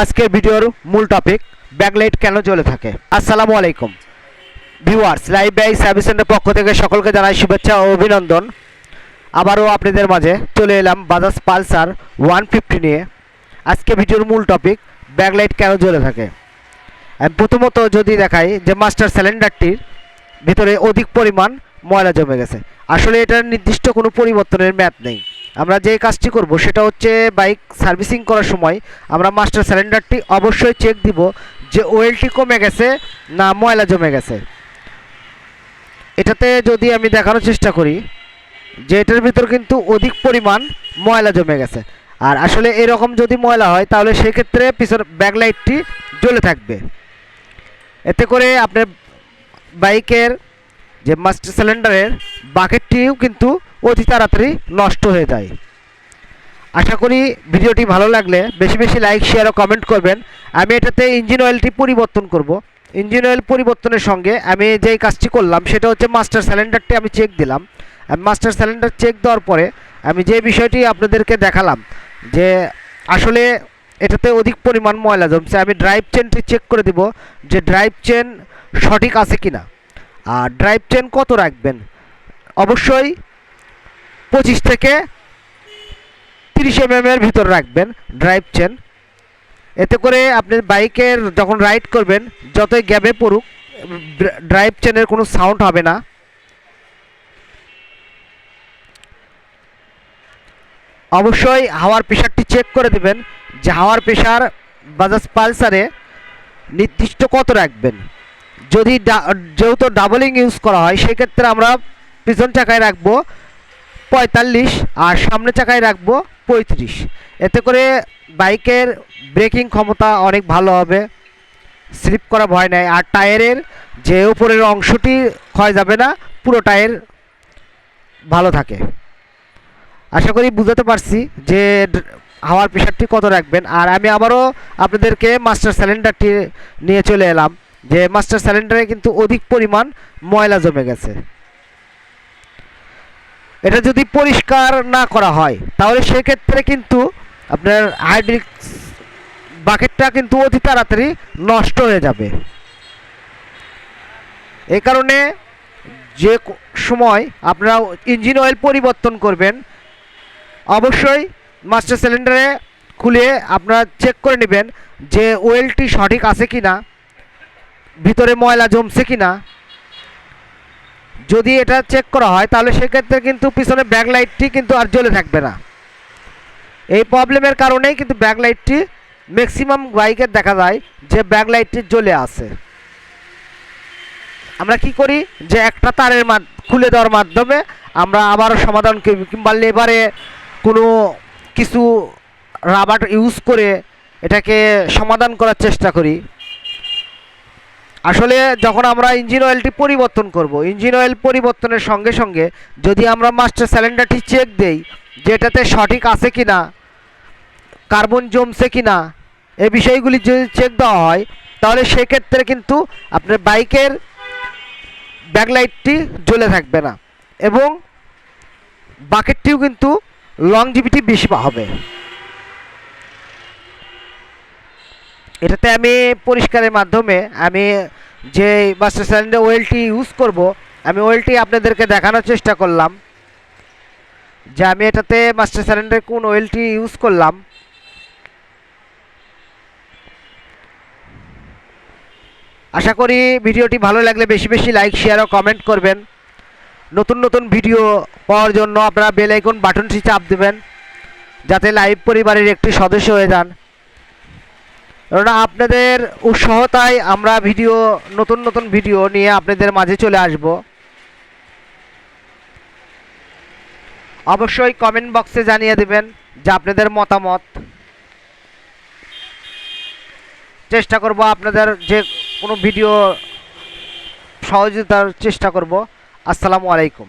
আজকের ভিডিওর মূল টপিক ব্যাকলাইট কেন জ্বলে থাকে? আসসালামু আলাইকুম। Viewers live by service centre পক্ষ থেকে সকলকে জানাই শুভেচ্ছা ও অভিনন্দন। আবারও আপনাদের মাঝে চলে এলাম বাজাজ পালসার ওয়ান ফিফটি নিয়ে। আজকে ভিডিওর মূল টপিক ব্যাকলাইট কেন জ্বলে থাকে? প্রথমত যদি দেখাই যে মাস্টার সিলিন্ডারটির ভিতরে অধিক পরিমাণ ময়লা জমে গেছে। আসলে এটার নির্দিষ্ট কোনো পরিবর্তনের ম্যাপ নেই। আমরা যে কাজটি করব সেটা হচ্ছে বাইক সার্ভিসিং করার সময় আমরা মাস্টার সিলিন্ডারটি অবশ্যই চেক দিব যে ওয়েলটি কমে গেছে না ময়লা জমে গেছে। এটাতে যদি আমি দেখানোর চেষ্টা করি যে এটার ভিতর কিন্তু অধিক পরিমাণ ময়লা জমে গেছে। আর আসলে এরকম যদি ময়লা হয় তাহলে সেক্ষেত্রে পিছন ব্যাকলাইটটি জ্বলে থাকবে। এতে করে আপনার বাইকের যে মাস্টার সিলিন্ডারের বাকেটটিও কিন্তু অতি তাড়াতাড়ি নষ্ট হয়ে যায়। আশা করি ভিডিওটি ভালো লাগলে বেশি বেশি লাইক শেয়ার ও কমেন্ট করবেন। আমি এটাতে ইঞ্জিন অয়েলটি পরিবর্তন করব। ইঞ্জিন অয়েল পরিবর্তনের সঙ্গে আমি যেই কাজটি করলাম, সেটা হচ্ছে মাস্টার সিলিন্ডারটি আমি চেক দিলাম। আমি মাস্টার সিলিন্ডার চেক দেওয়ার পরে আমি যে বিষয়টি আপনাদেরকে দেখালাম, যে আসলে এটাতে অধিক পরিমাণ ময়লা জমছে, আমি ড্রাইভ চেনটি চেক করে দিব যে ড্রাইভ চেন সঠিক আছে কি না আর ড্রাইভ চেন কত রাখবেন? অবশ্যই পঁচিশ থেকে তিরিশ এম এর ভিতর রাখবেন ড্রাইভ চেন এতে করে আপনি বাইকের যখন রাইড করবেন, যতই গ্যাবে পড়ুক ড্রাইভ চেনের কোনো সাউন্ড হবে না। অবশ্যই হাওয়ার প্রেশারটি চেক করে দেবেন যে হাওয়ার প্রেশার বাজাজ পালসারে নির্দিষ্ট কত রাখবেন। যদি যেহেতু ডাবলিং ইউজ করা হয়, সেক্ষেত্রে আমরা পিছন চাকায় রাখব। পঁয়তাল্লিশ আর সামনে চাকায় রাখব পঁয়ত্রিশ। এতে করে বাইকের ব্রেকিং ক্ষমতা অনেক ভালো হবে, স্লিপ করা ভয় নাই। আর টায়ারের যে উপরের অংশটি ক্ষয় যাবে না, পুরো টায়ার ভালো থাকে। আশা করি বুঝাতে পারছি যে হাওয়ার প্রেশারটি কত রাখবেন। আর আমি আবারও আপনাদেরকে মাস্টার সিলিন্ডারটি নিয়ে চলে এলাম, যে মাস্টার সিলিন্ডারে কিন্তু অধিক পরিমাণ ময়লা জমে গেছে। এটা যদি পরিষ্কার না করা হয়, তাহলে সেক্ষেত্রে কিন্তু আপনার হাইড্রিক বাকেটটা কিন্তু অতি তাড়াতাড়ি নষ্ট হয়ে যাবে। এই কারণে যে সময় আপনারা ইঞ্জিন অয়েল পরিবর্তন করবেন, অবশ্যই মাস্টার সিলিন্ডারে খুলে আপনারা চেক করে নেবেন যে ওয়েলটি সঠিক আছে কি না ভিতরে ময়লা জমছে কি না যদি এটা চেক করা হয়, তাহলে সেক্ষেত্রে কিন্তু পিছনে ব্যাক লাইটটি কিন্তু আর জ্বলে থাকবে না। এই প্রবলেমের কারণেই কিন্তু ব্যাক লাইটটি ম্যাক্সিমাম বাইকের দেখা যায় যে ব্যাক লাইটটি জ্বলে আছে। আমরা কি করি? যে একটা তারের খুলে দেওয়ার মাধ্যমে আমরা আবারও সমাধান কিংবা লেবারে কোনো কিছু রাবার ইউজ করে এটাকে সমাধান করার চেষ্টা করি। আসলে যখন আমরা ইঞ্জিন অয়েলটি পরিবর্তন করব ইঞ্জিন অয়েল পরিবর্তনের সঙ্গে সঙ্গে যদি আমরা মাস্টার সিলিন্ডারটি চেক দেই যে এটাতে সঠিক আছে কি না কার্বন জমছে কি না এই বিষয়গুলি যদি চেক দেওয়া হয়, তাহলে সেক্ষেত্রে কিন্তু আপনার বাইকের ব্যাকলাইটটি জ্বলে থাকবে না এবং বাকেটটিও কিন্তু লং লংজিভিটি বেশি হবে। এটাতে আমি পরিষ্কারের মাধ্যমে আমি যে মাস্টার সিলিন্ডার ওয়েলটি ইউজ করব, আমি ওয়েলটি আপনাদেরকে দেখানোর চেষ্টা করলাম যে আমি এটাতে মাস্টার সিলিন্ডার কোন ওয়েলটি ইউজ করলাম। আশা করি ভিডিওটি ভালো লাগলে বেশি বেশি লাইক শেয়ার ও কমেন্ট করবেন। নতুন নতুন ভিডিও পাওয়ার জন্য আপনারা বেল আইকন বাটনটি চাপ দেবেন, যাতে লাইভ পরিবারের একটি সদস্য হয়ে যান। কেননা আপনাদের উৎসাহতায় আমরা ভিডিও, নতুন নতুন ভিডিও নিয়ে আপনাদের মাঝে চলে আসব। অবশ্যই কমেন্ট বক্সে জানিয়ে দেবেন যে আপনাদের মতামত। চেষ্টা করব আপনাদের যে কোনো ভিডিও সহযোগিতার চেষ্টা করব। আসসালামু আলাইকুম।